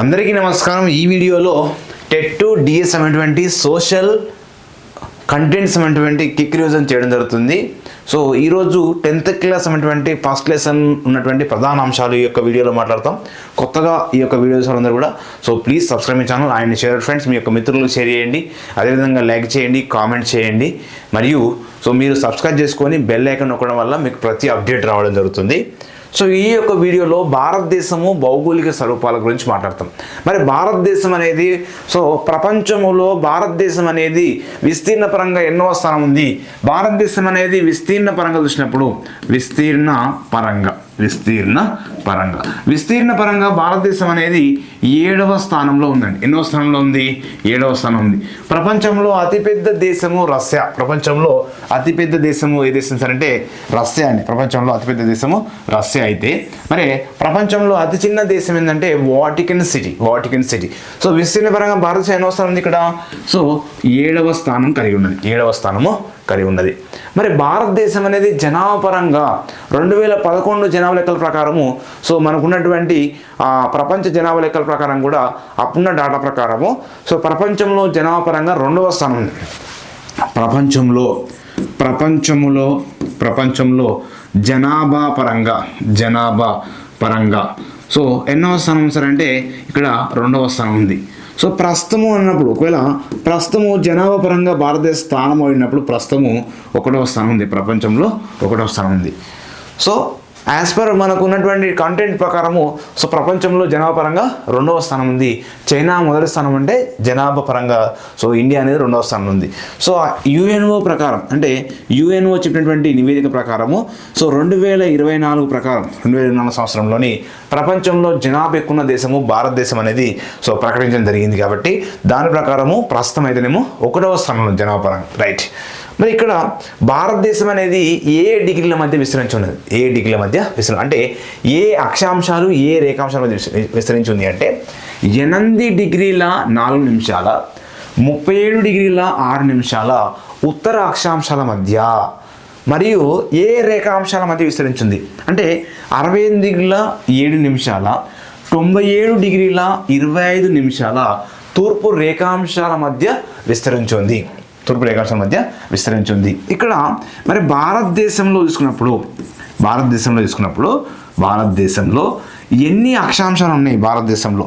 అందరికీ నమస్కారం. ఈ వీడియోలో టెట్ టు డిఎస్ అనేటువంటి సోషల్ కంటెంట్స్ అనేటువంటి కిక్ రివిజన్ చేయడం జరుగుతుంది. సో ఈరోజు టెన్త్ క్లాస్ అనేటువంటి ఫస్ట్ లెసన్ ఉన్నటువంటి ప్రధాన అంశాలు ఈ యొక్క వీడియోలో మాట్లాడతాం. కొత్తగా ఈ యొక్క వీడియోస్ అందరూ కూడా so please subscribe my channel ఆయన షేర్ ఫ్రెండ్స్. మీ యొక్క మిత్రులకు షేర్ చేయండి. అదేవిధంగా లైక్ చేయండి కామెంట్ చేయండి. మరియు సో మీరు సబ్స్క్రైబ్ చేసుకొని బెల్ ఐకన్ నొక్కడం వల్ల మీకు ప్రతి అప్డేట్ రావడం జరుగుతుంది. సో ఈ యొక్క వీడియోలో భారతదేశము భౌగోళిక స్వరూపాల గురించి మాట్లాడతాం. మరి భారతదేశం అనేది సో ప్రపంచంలో భారతదేశం అనేది విస్తీర్ణ పరంగా ఎన్నో స్థానం ఉంది. భారతదేశం అనేది విస్తీర్ణ పరంగా చూసినప్పుడు విస్తీర్ణ పరంగా విస్తీర్ణ పరంగా. విస్తీర్ణ పరంగా భారతదేశం అనేది ఏడవ స్థానంలో ఉందండి. ఎన్నో స్థానంలో ఉంది? ఏడవ స్థానం ఉంది. ప్రపంచంలో అతిపెద్ద దేశము రష్యా. ప్రపంచంలో అతిపెద్ద దేశము ఏ దేశం సరంటే రష్యా అండి. ప్రపంచంలో అతిపెద్ద దేశము రష్యా అయితే. మరి ప్రపంచంలో అతి చిన్న దేశం ఏంటంటే Vatican City Vatican City. So విస్తీర్ణ పరంగా భారతదేశం ఎన్నో స్థానం ఉంది ఇక్కడ? సో ఏడవ స్థానం కలిగి ఉన్నది. ఏడవ స్థానము కలిగి ఉన్నది. మరి భారతదేశం అనేది జనాభాపరంగా రెండు వేల పదకొండు జనాభా లెక్కల ప్రకారము సో మనకున్నటువంటి ప్రపంచ జనాభా లెక్కల ప్రకారం కూడా అప్పున్న డాటా ప్రకారము. సో ప్రపంచంలో జనాభా పరంగా రెండవ స్థానం ఉంది. ప్రపంచంలో ప్రపంచములో ప్రపంచంలో జనాభా పరంగా జనాభా పరంగా. సో ఎన్నో స్థానం సార్ అంటే ఇక్కడ రెండవ స్థానం ఉంది. సో ప్రస్తుతము అన్నప్పుడు ఒకవేళ ప్రస్తుతము జనాభా పరంగా భారతదేశ స్థానం అయినప్పుడు ప్రస్తుతము ఒకటవ స్థానం ఉంది ప్రపంచంలో ఒకటవ స్థానం ఉంది. సో యాజ్ పర్ మనకు ఉన్నటువంటి కంటెంట్ ప్రకారము సో ప్రపంచంలో జనాభా పరంగా రెండవ స్థానం ఉంది. చైనా మొదటి స్థానం అంటే జనాభా పరంగా సో ఇండియా అనేది రెండవ స్థానం ఉంది. సో యుఎన్ఓ ప్రకారం అంటే యుఎన్ఓ చెప్పినటువంటి నివేదిక ప్రకారము సో రెండు వేల ఇరవై నాలుగు ప్రకారం రెండు వేల నాలుగు సంవత్సరంలోని ప్రపంచంలో జనాభా ఎక్కువ ఉన్న దేశము భారతదేశం అనేది సో ప్రకటించడం జరిగింది కాబట్టి దాని ప్రకారము ప్రస్తుతం అయితేనేమో ఒకటవ స్థానంలో జనాభా పరంగా రైట్ మరి ఇక్కడ భారతదేశం అనేది ఏ డిగ్రీల మధ్య విస్తరించి ఉన్నది? ఏ డిగ్రీల మధ్య విస్తరణ అంటే ఏ అక్షాంశాలు ఏ రేఖాంశాల మధ్య విస్తరించి ఉంది అంటే ఎనిమిది డిగ్రీల నాలుగు నిమిషాల ముప్పై ఏడు డిగ్రీల ఆరు నిమిషాల ఉత్తర అక్షాంశాల మధ్య మరియు ఏ రేఖాంశాల మధ్య విస్తరించింది అంటే అరవై ఎనిమిది డిగ్రీల ఏడు నిమిషాల తొంభై ఏడు డిగ్రీల ఇరవై ఐదు నిమిషాల తూర్పు రేఖాంశాల మధ్య విస్తరించింది తూర్పు రేఖాంశాల మధ్య విస్తరించింది. ఇక్కడ మరి భారతదేశంలో చూసుకున్నప్పుడు భారతదేశంలో చూసుకున్నప్పుడు భారతదేశంలో ఎన్ని అక్షాంశాలు ఉన్నాయి భారతదేశంలో?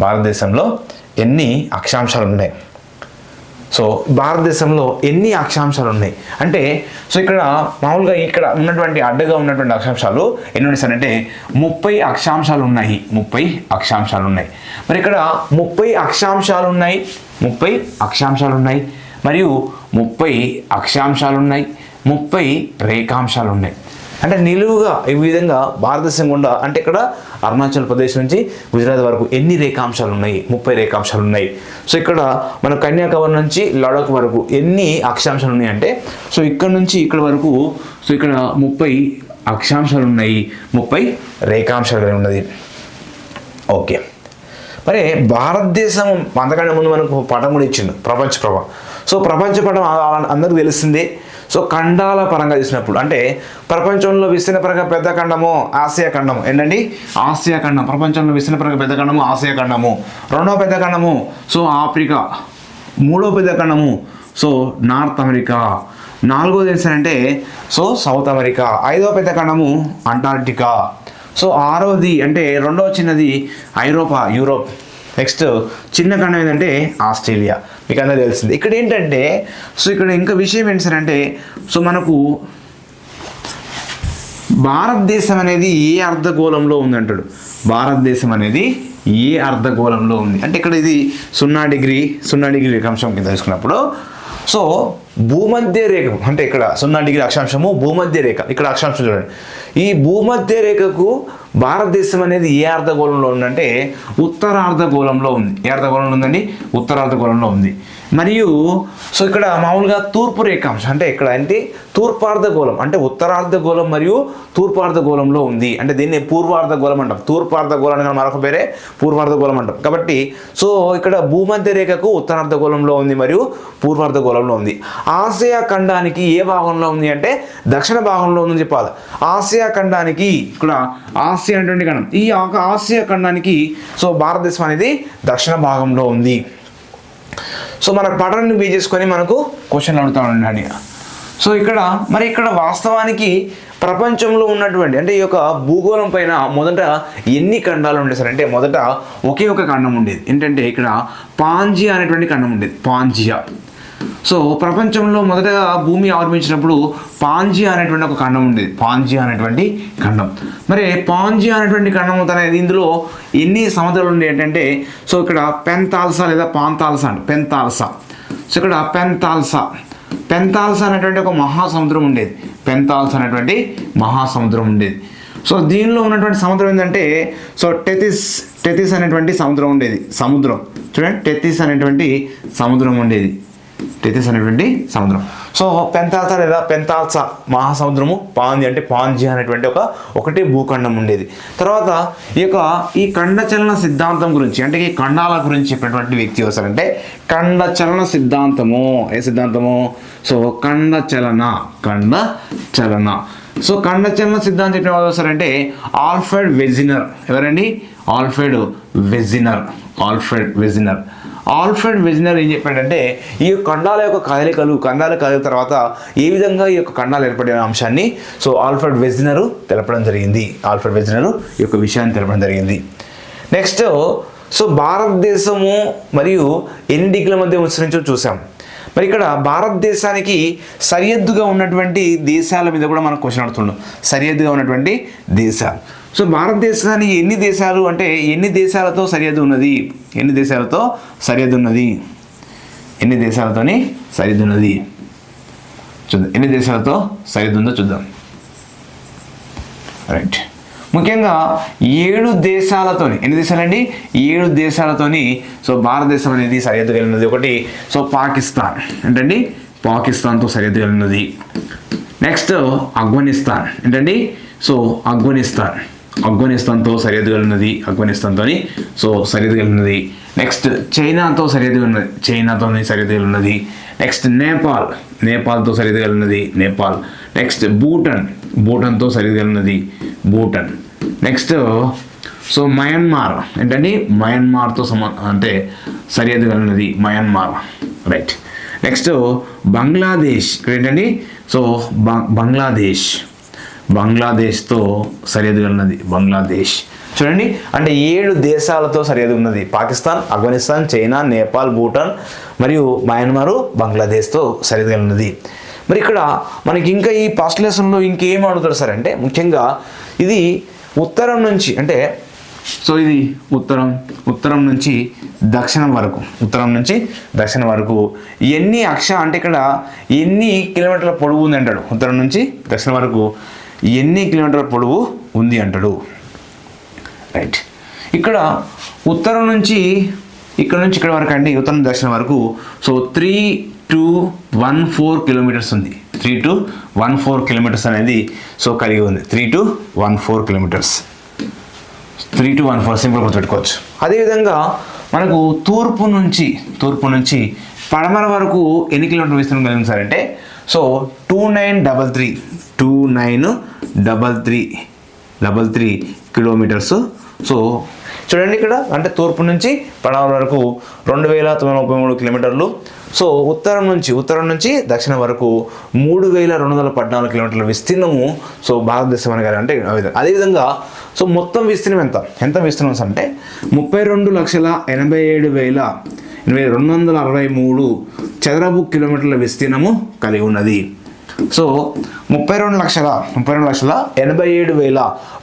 భారతదేశంలో ఎన్ని అక్షాంశాలు ఉన్నాయి సో భారతదేశంలో ఎన్ని అక్షాంశాలు ఉన్నాయి అంటే సో ఇక్కడ మామూలుగా ఇక్కడ ఉన్నటువంటి అడ్డగా ఉన్నటువంటి అక్షాంశాలు ఎన్ని ఉన్నాయి సార్ అంటే ముప్పై అక్షాంశాలు ఉన్నాయి ముప్పై అక్షాంశాలు ఉన్నాయి మరి ఇక్కడ ముప్పై అక్షాంశాలు ఉన్నాయి ముప్పై అక్షాంశాలు ఉన్నాయి మరియు ముప్పై అక్షాంశాలు ఉన్నాయి ముప్పై రేఖాంశాలు ఉన్నాయి అంటే నిలువుగా ఈ విధంగా భారతదేశం గుండా అంటే ఇక్కడ అరుణాచల్ ప్రదేశ్ నుంచి గుజరాత్ వరకు ఎన్ని రేఖాంశాలు ఉన్నాయి ముప్పై రేఖాంశాలు ఉన్నాయి సో ఇక్కడ మన కన్యాకుమారి నుంచి లడాక్ వరకు ఎన్ని అక్షాంశాలు ఉన్నాయి అంటే సో ఇక్కడ నుంచి ఇక్కడ వరకు సో ఇక్కడ ముప్పై అక్షాంశాలు ఉన్నాయి ముప్పై రేఖాంశాలు ఉన్నది. ఓకే. మరి భారతదేశం అంతకంటే ముందు మనకు పటం కూడా ఇచ్చిండు ప్రపంచ ప్రభా. సో ప్రపంచపటం అందరికీ తెలిసిందే. సో ఖండాల పరంగా చూసినప్పుడు అంటే ప్రపంచంలో విస్తీర్ణ పరంగా పెద్ద ఖండము ఆసియా ఖండము. ఏంటండి? ఆసియా ఖండం. ప్రపంచంలో విస్తీర్ణ పరంగా పెద్ద ఖండము ఆసియా ఖండము. రెండవ పెద్ద ఖండము సో ఆఫ్రికా. మూడవ పెద్ద ఖండము సో నార్త్ అమెరికా. నాలుగోది ఏంటంటే సో సౌత్ అమెరికా. ఐదవ పెద్ద ఖండము అంటార్క్టికా. సో ఆరోది అంటే రెండవ చిన్నది ఐరోపా యూరోప్. నెక్స్ట్ చిన్న ఖండం ఏంటంటే ఆస్ట్రేలియా. మీకు అందరూ తెలిసింది. ఇక్కడ ఏంటంటే సో ఇక్కడ ఇంకా విషయం ఏంటి సార్ అంటే సో మనకు భారతదేశం అనేది ఏ అర్ధగోళంలో ఉంది అంటాడు? భారతదేశం అనేది ఏ అర్ధగోళంలో ఉంది? అంటే ఇక్కడ ఇది సున్నా డిగ్రీ సున్నా డిగ్రీ రేఖాంశం కింద తీసుకున్నప్పుడు సో భూమధ్య రేఖ అంటే ఇక్కడ సున్నా డిగ్రీ అక్షాంశము భూమధ్య రేఖ. ఇక్కడ అక్షాంశం చూడండి. ఈ భూమధ్య రేఖకు భారతదేశం అనేది ఏ అర్ధగోళంలో ఉందంటే ఉత్తరార్ధగోళంలో ఉంది. ఏ అర్ధగోళంలో ఉందండి? ఉత్తరార్ధగోళంలో ఉంది. మరియు సో ఇక్కడ మామూలుగా తూర్పు రేఖాంశం అంటే ఇక్కడ ఏంటి? తూర్పార్ధగోళం అంటే ఉత్తరార్ధగోళం మరియు తూర్పార్ధగోళంలో ఉంది. అంటే దీన్ని పూర్వార్ధగోళం అంటాం. తూర్పార్ధగోళం అనేది మరొక పేరే పూర్వార్ధగోళం అంటాం. కాబట్టి సో ఇక్కడ భూమధ్య రేఖకు ఉత్తరార్ధగోళంలో ఉంది మరియు పూర్వార్ధగోళంలో ఉంది. ఆసియా ఖండానికి ఏ భాగంలో ఉంది అంటే దక్షిణ భాగంలో ఉందని చెప్పాలి. ఆసియా ఖండానికి ఇక్కడ ఆసియా అనేటువంటి ఖండం. ఈ ఆసియా ఖండానికి సో భారతదేశం అనేది దక్షిణ భాగంలో ఉంది. సో మన పాటలను బేస్ చేసుకొని మనకు క్వశ్చన్లు అడుగుతా ఉండండి సో ఇక్కడ మరి ఇక్కడ వాస్తవానికి ప్రపంచంలో ఉన్నటువంటి అంటే ఈ యొక్క భూగోళం పైన మొదట ఎన్ని ఖండాలు ఉండేవి సార్? అంటే మొదట ఒకే ఒక ఖండం ఉండేది. ఏంటంటే ఇక్కడ పాంజియా అనేటువంటి ఖండం ఉండేది. పాంజియా. సో ప్రపంచంలో మొదటగా భూమి ఆవిర్భించినప్పుడు పాంజీ అనేటువంటి ఒక ఖండం ఉండేది పాంజీ అనేటువంటి ఖండం. మరి పాంజియా అనేటువంటి ఖండం అనేది ఇందులో ఎన్ని సముద్రాలు ఉండే ఏంటంటే సో ఇక్కడ పెంతాల్సా లేదా పాంతాల్సా అంటే పెంతాల్సా. సో ఇక్కడ పెంతాల్సా. పెంతాల్సా అనేటువంటి ఒక మహాసముద్రం ఉండేది. పెంతాల్సా అనేటువంటి మహాసముద్రం ఉండేది. సో దీనిలో ఉన్నటువంటి సముద్రం ఏంటంటే సో టెతిస్ టెతిస్ అనేటువంటి సముద్రం ఉండేది. సముద్రం. చూడండి టెతిస్ అనేటువంటి సముద్రం ఉండేది. టెతిస్ అనేటువంటి సముద్రం. సో పెంతాల్సా లేదా పెంతాల్సా మహాసముద్రము పాంజి అంటే పాంజి అనేటువంటి ఒక ఒకటి భూఖండం ఉండేది. తర్వాత ఈ యొక్క ఈ ఖండచలన సిద్ధాంతం గురించి అంటే ఈ ఖండాల గురించి చెప్పినటువంటి వ్యక్తి వస్తారంటే ఖండచలన సిద్ధాంతము. ఏ సిద్ధాంతము? సో ఖండచలన ఖండ చలన సో ఖండచలన సిద్ధాంతం చెప్పిన వాళ్ళు వస్తారంటే ఆల్ఫ్రెడ్ వెజినర్. ఎవరండి? Alfred Wegener. Alfred Wegener. Alfred Wegener ఏం చెప్పాడంటే ఈ యొక్క ఖండాల యొక్క కదలికలు ఖండాల కదలిక తర్వాత ఏ విధంగా ఈ యొక్క ఖండాలు ఏర్పడిన అంశాన్ని? సో ఆల్ఫ్రెడ్ వెజినరు తెలపడం జరిగింది. ఆల్ఫ్రెడ్ వెజినరు ఈ యొక్క విషయాన్ని తెలపడం జరిగింది. నెక్స్ట్ సో భారతదేశము మరియు ఎన్ని డిగ్రీల మధ్య విస్తరించో చూసాం మరి ఇక్కడ భారతదేశానికి సరిహద్దుగా ఉన్నటువంటి దేశాల మీద కూడా మనం క్వశ్చన్ అడుగుతున్నాం సరిహద్దుగా ఉన్నటువంటి దేశాలు. సో భారతదేశానికి ఎన్ని దేశాలు అంటే ఎన్ని దేశాలతో సరిహద్దు ఉన్నది? ఎన్ని దేశాలతో సరిహద్దు ఉన్నది? ఎన్ని దేశాలతోని సరిహద్దు ఉన్నది? చూద్దాం. ఎన్ని దేశాలతో సరిహద్దు ఉందో చూద్దాం. రైట్ ముఖ్యంగా ఏడు దేశాలతోని ఎన్ని దేశాలండి? ఏడు దేశాలతోని సో భారతదేశం అనేది సరిహద్దు కలిగినది ఒకటి సో పాకిస్తాన్. ఏంటండి? పాకిస్తాన్తో సరిహద్దు కలిగినది. నెక్స్ట్ ఆఫ్ఘనిస్తాన్. ఏంటండి? సో ఆఫ్ఘనిస్తాన్. ఆఫ్ఘనిస్తాన్తో సరిహద్దు కలిగినది ఆఫ్ఘనిస్తాన్తోని సో సరిహద్దు కలిగినది. నెక్స్ట్ చైనాతో సరిహద్దు ఉన్నది చైనాతో సరిహద్దు కలిగి ఉన్నది నెక్స్ట్ నేపాల్. నేపాల్తో సరిహద్దు కలిగి ఉన్నది నేపాల్. నెక్స్ట్ భూటన్. భూటన్తో సరిహద్దు కలిగి ఉన్నది భూటన్. నెక్స్ట్ సో మయన్మార్ ఏంటండి? మయన్మార్తో సమ అంటే సరిహద్దు కలిగినది ఉన్నది మయన్మార్ రైట్ నెక్స్ట్ బంగ్లాదేశ్ ఇక్కడ ఏంటండి సో బంగ్లాదేశ్ బంగ్లాదేశ్తో సరిహద్దు ఉన్నది బంగ్లాదేశ్ చూడండి అంటే ఏడు దేశాలతో సరిహద్దు ఉన్నది పాకిస్తాన్ ఆఫ్ఘనిస్తాన్ చైనా నేపాల్ భూటాన్ మరియు మయన్మారు బంగ్లాదేశ్తో సరిహద్దు ఉన్నది మరి ఇక్కడ మనకి ఇంకా ఈ పాస్ట్ లెసన్లో ఇంకేం అడుగుతారు సార్ అంటే ముఖ్యంగా ఇది ఉత్తరం నుంచి అంటే సో ఇది ఉత్తరం ఉత్తరం నుంచి దక్షిణం వరకు ఉత్తరం నుంచి దక్షిణం వరకు ఎన్ని అక్ష అంటే ఇక్కడ ఎన్ని కిలోమీటర్ల పొడవు ఉంది అంటాడు. ఉత్తరం నుంచి దక్షిణం వరకు ఎన్ని కిలోమీటర్ల పొడవు ఉంది అంటాడు. రైట్ ఇక్కడ ఉత్తరం నుంచి ఇక్కడ నుంచి ఇక్కడ వరకు అండి ఉత్తరం దక్షిణం వరకు so three two one four kilometres ఉంది. Three two one four kilometres అనేది సో కలిగి ఉంది. Three two one four kilometres three two one four simple గుర్తుపెట్టుకోవచ్చు. అదేవిధంగా మనకు తూర్పు నుంచి తూర్పు నుంచి పడమర వరకు ఎన్ని కిలోమీటర్ విస్తీర్ణం కలిగింది సార్ అంటే so two nine double three two nine double three double three kilometres so చూడండి ఇక్కడ అంటే తూర్పు నుంచి పడమర వరకు రెండు వేల తొమ్మిది ముప్పై మూడు కిలోమీటర్లు. సో ఉత్తరం నుంచి ఉత్తరం నుంచి దక్షిణం వరకు మూడు వేల రెండు వందల పద్నాలుగు కిలోమీటర్ల విస్తీర్ణము సో భారతదేశం అని అంటే విధంగా. అదేవిధంగా సో మొత్తం విస్తీర్ణం ఎంత? ఎంత విస్తీర్ణం అంటే ముప్పై రెండు లక్షల ఎనభై ఏడు వేల ఎనభై రెండు వందల అరవై మూడు చదరపు కిలోమీటర్ల విస్తీర్ణము కలిగి ఉన్నది. సో ముప్పై రెండు లక్షల ముప్పై రెండు లక్షల ఎనభై ఏడు వేల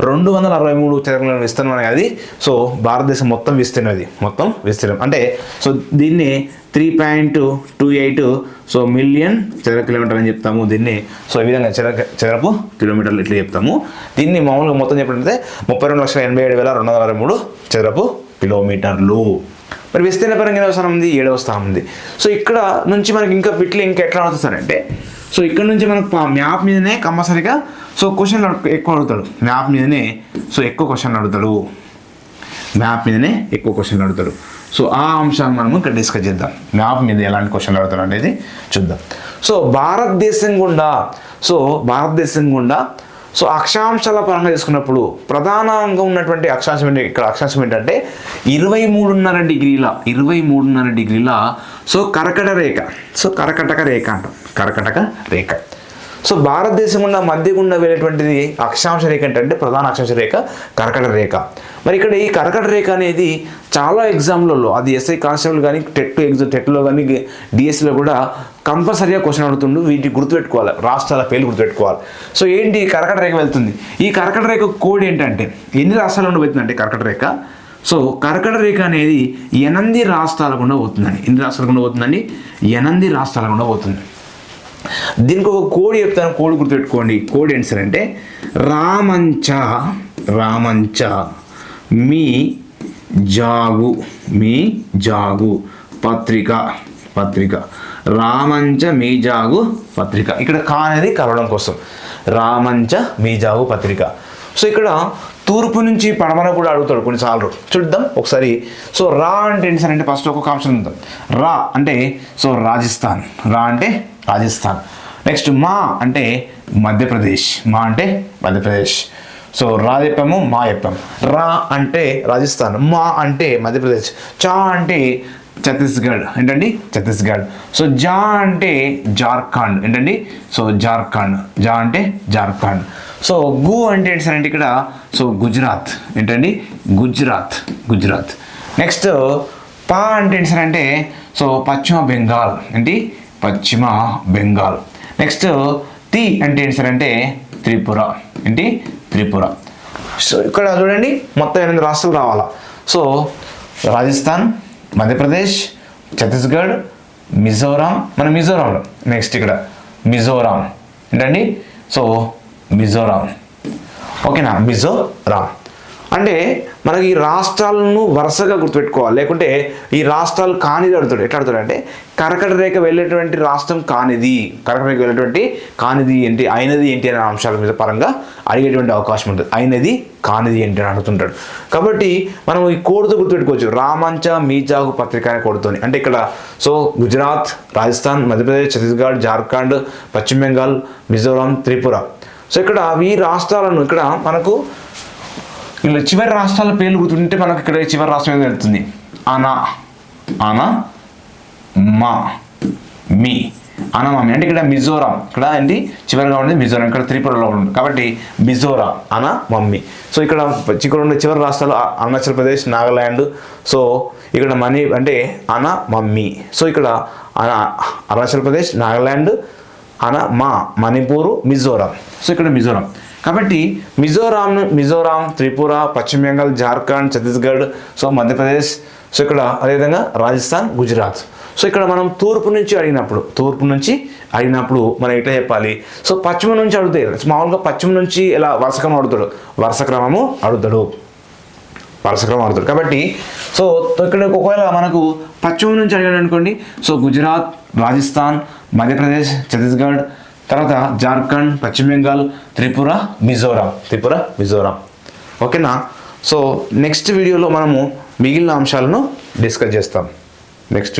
రెండు వందల అరవై మూడు చదరపుల విస్తీర్ణం అనేది సో భారతదేశం మొత్తం విస్తీర్ణం ఇది మొత్తం విస్తీర్ణం అంటే సో దీన్ని three point two eight so million చదర kilometre అని చెప్తాము. దీన్ని సో ఈ విధంగా చదర చదరపు కిలోమీటర్లు ఇట్లా చెప్తాము. దీన్ని మామూలుగా మొత్తం చెప్పినట్లయితే ముప్పై రెండు లక్షల ఎనభై ఏడు వేల రెండు వందల అరవై మూడు చదరపు కిలోమీటర్లు మరి విస్తీర్ణ పరంగా ఎన్నో స్థానం ఉంది ఏడవ స్థానం ఉంది. సో ఇక్కడ నుంచి మనకి ఇంకా బిట్లు ఇంకా ఎట్లా అవుతుందంటే సో ఇక్కడ నుంచి మనకు మ్యాప్ మీదనే కంపల్సరీగా సో క్వశ్చన్ ఎక్కువ అడుగుతాడు. మ్యాప్ మీదనే సో ఎక్కువ క్వశ్చన్ అడుగుతాడు. మ్యాప్ మీదనే ఎక్కువ క్వశ్చన్లు అడుగుతాడు. సో ఆ అంశాన్ని మనము ఇక్కడ డిస్కస్ చేద్దాం. మ్యాప్ మీద ఎలాంటి క్వశ్చన్లు అడుగుతాడు అనేది చూద్దాం. సో భారతదేశం గుండా సో భారతదేశం గుండా సో అక్షాంశాల పరంగా తీసుకున్నప్పుడు ప్రధానంగా ఉన్నటువంటి అక్షాంశం ఏంటి? ఇక్కడ అక్షాంశం ఏంటంటే ఇరవై మూడున్నర డిగ్రీల ఇరవై మూడున్నర డిగ్రీల సో కర్కట రేఖ. సో కర్కటక రేఖ అంటాం. కర్కటక రేఖ. సో భారతదేశం ఉన్న మధ్య గుండా వెళ్ళేటువంటిది అక్షాంశ రేఖ ఏంటంటే ప్రధాన అక్షాంశ రేఖ కర్కట రేఖ. మరి ఇక్కడ ఈ కర్కట రేఖ అనేది చాలా ఎగ్జామ్లలో అది ఎస్ఐ కానిస్టేబుల్ కానీ టెట్ ఎగ్జామ్ టెట్లో కానీ డిఎస్సిలో కూడా కంపల్సరీగా క్వశ్చన్ అడుగుతుండు వీటిని గుర్తుపెట్టుకోవాలి రాష్ట్రాల పేర్లు గుర్తుపెట్టుకోవాలి. సో ఏంటి కర్కట రేఖ వెళ్తుంది? ఈ కర్కట రేఖ కోడ్ ఏంటంటే ఎన్ని రాష్ట్రాల నుండి వెళ్తుందంటే కర్కట రేఖ? సో కర్కట రేఖ అనేది ఎనిమిది రాష్ట్రాల గుండా పోతుందండి. ఎన్ని రాష్ట్రాల గుండా పోతుందండి? ఎనిమిది రాష్ట్రాల గుండా పోతుంది. దీనికి ఒక కోడ్ చెప్తాను కోడ్ గుర్తుపెట్టుకోండి. కోడ్ ఏంటి సార్ అంటే రామంచ రామంచ మీ జాగు మీ జాగు పత్రిక పత్రిక. రామంచ మీజాగు పత్రిక. ఇక్కడ కా అనేది కలవడం కోసం. రామంచ మీజాగు పత్రిక. సో ఇక్కడ తూర్పు నుంచి పడమన కూడా అడుగుతాడు కొన్నిసార్లు. చూద్దాం ఒకసారి. సో రా అంటే ఏంటి సార్? అంటే ఫస్ట్ ఒక్కొక్క ఆప్షన్ ఉందాం. రా అంటే సో రాజస్థాన్. రా అంటే రాజస్థాన్. నెక్స్ట్ మా అంటే మధ్యప్రదేశ్. మా అంటే మధ్యప్రదేశ్. సో రా చెప్పాము మా చెప్పాము రా అంటే రాజస్థాన్. మా అంటే మధ్యప్రదేశ్. చా అంటే ఛత్తీస్గఢ్. ఏంటండి? ఛత్తీస్గఢ్. సో జా అంటే జార్ఖండ్. ఏంటండి? సో జార్ఖండ్. జా అంటే జార్ఖండ్. సో గు అంటే ఏంటి సార్ అంటే ఇక్కడ? సో గుజరాత్. ఏంటండి? గుజరాత్. గుజరాత్. నెక్స్ట్ పా అంటే ఏంటి సార్ అంటే సో పశ్చిమ బెంగాల్. ఏంటి? పశ్చిమ బెంగాల్. నెక్స్ట్ తి అంటే ఏంటి సార్ అంటే త్రిపుర. ఏంటి? త్రిపుర. సో ఇక్కడ చూడండి మొత్తం ఎనిమిది రాష్ట్రాలు రావాలా. సో రాజస్థాన్ మధ్యప్రదేశ్ ఛత్తీస్గఢ్ మిజోరాం మన మిజోరాంలో. నెక్స్ట్ ఇక్కడ. మిజోరాం. ఏంటండి? సో మిజోరాం. ఓకేనా? మిజోరాం. అంటే మనకి ఈ రాష్ట్రాలను వరుసగా గుర్తుపెట్టుకోవాలి. లేకుంటే ఈ రాష్ట్రాలు కానిది అడుగుతాడు ఎట్లా అడుగుతాడు అంటే కర్కట రేఖ వెళ్ళేటువంటి రాష్ట్రం కానిది. కర్కట రేఖ వెళ్ళేటువంటి కానిది ఏంటి అయినది ఏంటి అనే అంశాల మీద పరంగా అడిగేటువంటి అవకాశం ఉంటుంది. అయినది కానిది ఏంటి అని అడుగుతుంటాడు. కాబట్టి మనం ఈ కోడ్తో గుర్తుపెట్టుకోవచ్చు. రామంచ మీజాగు పత్రిక అనే కోడ్తోని. అంటే ఇక్కడ సో గుజరాత్ రాజస్థాన్ మధ్యప్రదేశ్ ఛత్తీస్గఢ్ జార్ఖండ్ పశ్చిమ బెంగాల్ మిజోరాం త్రిపుర. సో ఇక్కడ ఈ రాష్ట్రాలను ఇక్కడ మనకు ఇలా చివరి రాష్ట్రాల పేర్లు గుర్తుంటే మనకు ఇక్కడ చివరి రాష్ట్రం ఏదో వెళ్తుంది అనా అనా మా మీ. అనమామి మమ్మీ అంటే ఇక్కడ మిజోరాం. ఇక్కడ ఏంటి? చివరిగా ఉండేది మిజోరాం. ఇక్కడ త్రిపురలో ఉంటుంది కాబట్టి మిజోరా. అనా మమ్మీ సో ఇక్కడ ఇక్కడ ఉండే చివరి రాష్ట్రాలు అరుణాచల్ ప్రదేశ్ నాగాల్యాండ్ సో ఇక్కడ మనీ అంటే అనా మమ్మీ సో ఇక్కడ అరుణాచల్ ప్రదేశ్ నాగాల్యాండ్ అన మా మణిపూరు మిజోరాం. సో ఇక్కడ మిజోరాం. కాబట్టి మిజోరాం మిజోరాం త్రిపుర పశ్చిమ బెంగాల్ జార్ఖండ్ ఛత్తీస్గఢ్ సో మధ్యప్రదేశ్ సో ఇక్కడ అదేవిధంగా రాజస్థాన్ గుజరాత్. సో ఇక్కడ మనం తూర్పు నుంచి అడిగినప్పుడు తూర్పు నుంచి అడిగినప్పుడు మనం ఎట్లా చెప్పాలి? సో పశ్చిమ నుంచి అడుగుతాయి మామూలుగా పశ్చిమ నుంచి ఇలా వరుసక్రమం అడుగుతాడు? వరుస క్రమము అడుగుతాడు. వరుసక్రమం ఆడుతాడు కాబట్టి సో ఇక్కడ ఒకవేళ మనకు పశ్చిమ నుంచి అడిగాడు అనుకోండి సో గుజరాత్ రాజస్థాన్ మధ్యప్రదేశ్ ఛత్తీస్గఢ్ తర్వాత జార్ఖండ్ పశ్చిమ బెంగాల్ త్రిపుర మిజోరాం. త్రిపుర మిజోరాం. ఓకేనా? సో నెక్స్ట్ వీడియోలో మనము మిగిలిన అంశాలను డిస్కస్ చేస్తాం. నెక్స్ట్